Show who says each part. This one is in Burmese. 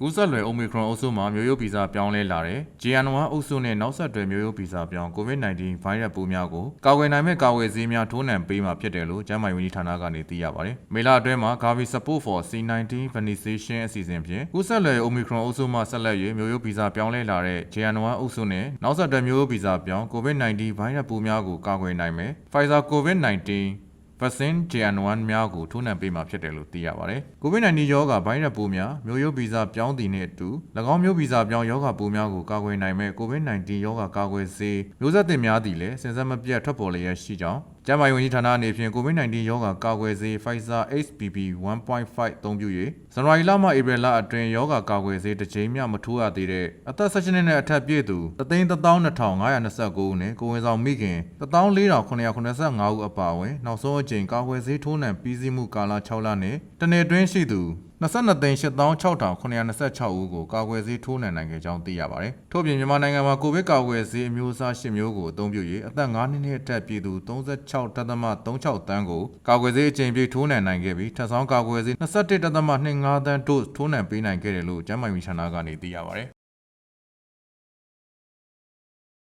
Speaker 1: ကူးစက်လွယ် Omicron အုပ်စုမှာမျိုးရိုးဗီဇပြောင်းလဲလာတဲ့ JN1 အုပ်စုနဲ့နောက်ဆက်တွဲမျိုးရိုးဗီဇပြောင်း COVID-19 ဗိုင်းရပ်ပိုးများကိုကာကွယ်နိုင်မဲ့ကာကွယ်ဆေးများထိုးနှံပေးမှာဖြစ်တယ်လို့ကျန်းမာရေးဝန်ကြီးဌာနကနေသိရပါတယ်။မေလအတွင်းမှာ Gavi Support for C19 Vaccination အစီအစဉ်ဖြင့်ကူးစက်လွယ် Omicron အုပ်စုမှဆက်လက်၍မျိုးရိုးဗီဇပြောင်းလဲလာတဲ့ JN1 အုပ်စုနဲ့နောက်ဆက်တွဲမျိုးရိုးဗီဇပြောင်း COVID-19 ဗိုင်းရပ်ပိုးများကိုကာကွယ်နိုင်မဲ့ Pfizer COVID-19 vaccine JN1 များကိုထိုးနှံပေးမှာဖြစ်တယ်လို့သိရပါတယ်။ COVID-19 ရောဂါဗိုင်းရပ်ပိုးများမျိုးရိုးဗီဇပြောင်းသည်နှင့်အတူ၎င်းမျိုးဗီဇပြောင်းရောဂါပိုးများကိုကာကွယ်နိုင်မဲ့ COVID-19 ရောဂါကာကွယ်ဆေးမျိုးဆက်သစ်များသည်လည်းစဉ်ဆက်မပြတ်ထွက်ပေါ်လျက်ရှိကြောင်းကျန်းမာရေးဝန်ကြီးဌာနအနေဖြင့် COVID-19 ရောဂါကာကွယ်ဆေး Pfizer HPV 1.5အသုံးပြု၍ဇန်နဝါရီလမှဧပြီလအတွင်းရောဂါကာကွယ်ဆေးတစ်ကြိမ်မျှမထိုးရသေးတဲ့အသက်16နှစ်နဲ့အထက်ပြည့်သူ312,529ဦးနဲ့ကိုယ်ဝန်ဆောင်မိခင်14,985ဦးအပါအဝင်နောက်ဆုံးအကြိမ်ကာကွယ်ဆေးထိုးနှံပြီးစီးမှုကာလ6လနဲ့တနေ့အတွင်းရှိသူ 22သိန်း86,926ဦးကိုကာကွယ်ဆေးထိုးနှံနိုင်ခဲ့ကြောင်းသိရပါတယ်။ထို့ပြင်မြန်မာနိုင်ငံမှာကိုဗစ်ကာကွယ်ဆေးအမျိုးအစား10မျိုးကိုအသုံးပြု၍အသက်9နှစ်နှင့်အထက်ပြည်သူ36.36တန်းကိုကာကွယ်ဆေးအကြိမ်ပြည့်ထိုးနှံနိုင်ခဲ့ပြီးထပ်ဆောင်းကာကွယ်ဆေး21.25တန်း dose ထိုးနှံပေးနိုင်ခဲ့တယ်လို့ကျန်းမာရေးဝန်ကြီးဌာနကနေသိရပါတယ်